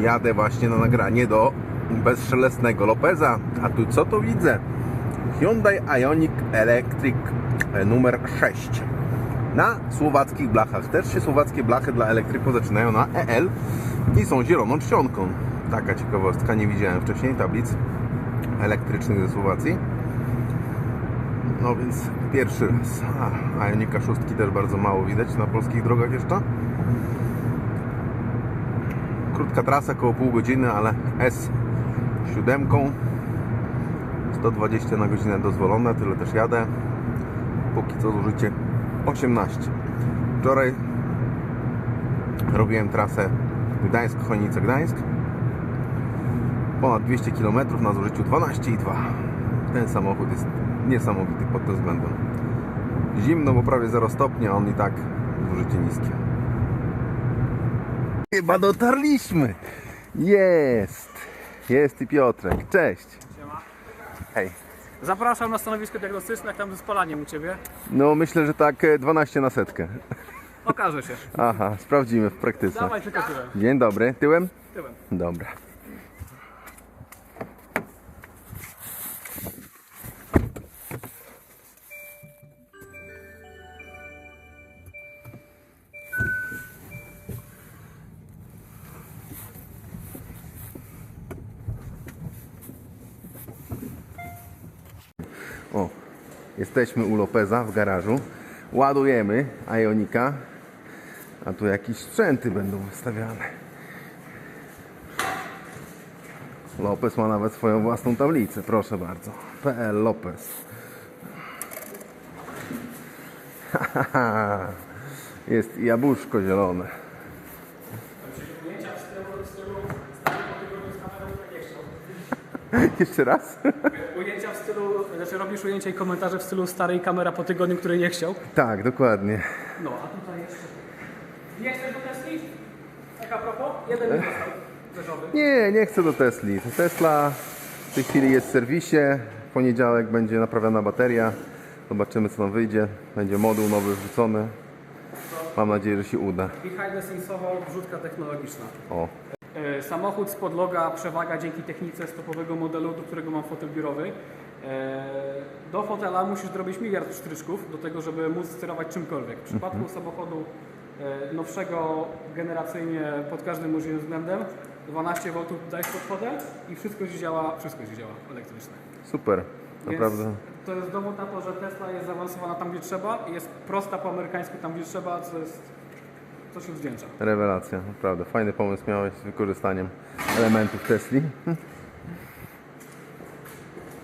Jadę właśnie na nagranie do bezszelestnego Lopeza. A tu co tu widzę? Hyundai Ioniq Electric e, numer 6 na słowackich blachach. Też się słowackie blachy dla elektryków zaczynają na EL i są zieloną czcionką. Taka ciekawostka, nie widziałem wcześniej tablic elektrycznych ze Słowacji. No więc pierwszy raz. A, Ionika 6 też bardzo mało widać na polskich drogach jeszcze. Krótka trasa, około pół godziny, ale S7 120 na godzinę dozwolone, tyle też jadę. Póki co zużycie 18. Wczoraj robiłem trasę Gdańsk-Chojnice-Gdańsk. Ponad 200 km na zużyciu 12,2. Ten samochód jest niesamowity pod tym względem. Zimno, bo prawie 0 stopni, a on i tak zużycie niskie. Chyba dotarliśmy. Jest. Jest i Piotrek. Cześć. Siema. Hej. Zapraszam na stanowisko diagnostyczne, jak tam ze spalaniem u Ciebie. No myślę, że tak e, 12 na setkę. Okaże się. Aha, sprawdzimy w praktyce. Dawaj tylko tyłem. Dzień dobry. Tyłem? tyłem. Dobra. O, jesteśmy u Lopeza w garażu. Ładujemy Ionika, a tu jakieś sprzęty będą wystawiane. Lopez ma nawet swoją własną tablicę, proszę bardzo. PL Lopez. Jest jabłuszko zielone. Jeszcze raz? Ujęcia w stylu, znaczy robisz ujęcia i komentarze w stylu starej kamera po tygodniu, której nie chciał. Tak, dokładnie. No, a tutaj jeszcze... Nie chcesz do Tesli? Tak a propos? Jeden. Beżowy. Nie, nie chcę do Tesli. Tesla w tej chwili jest w serwisie. W poniedziałek będzie naprawiona bateria. Zobaczymy co nam wyjdzie. Będzie moduł nowy wrzucony. Mam nadzieję, że się uda. Behind the scensowa wrzutka technologiczna. O, Samochód z podloga przewaga dzięki technice stopowego modelu, do którego mam fotel biurowy. E, Do fotela musisz zrobić miliard sztryczków do tego, żeby móc sterować czymkolwiek. W przypadku samochodu e, nowszego generacyjnie pod każdym możliwym względem 12 V dajesz pod fotel i wszystko ci działa, wszystko ci działa elektryczne. super. Naprawdę. Więc to jest dowód na to, że Tesla jest zaawansowana tam, gdzie trzeba i jest prosta po amerykańsku tam, gdzie trzeba, co jest co się wdzięcza. Rewelacja, naprawdę. Fajny pomysł miałeś z wykorzystaniem elementów Tesli.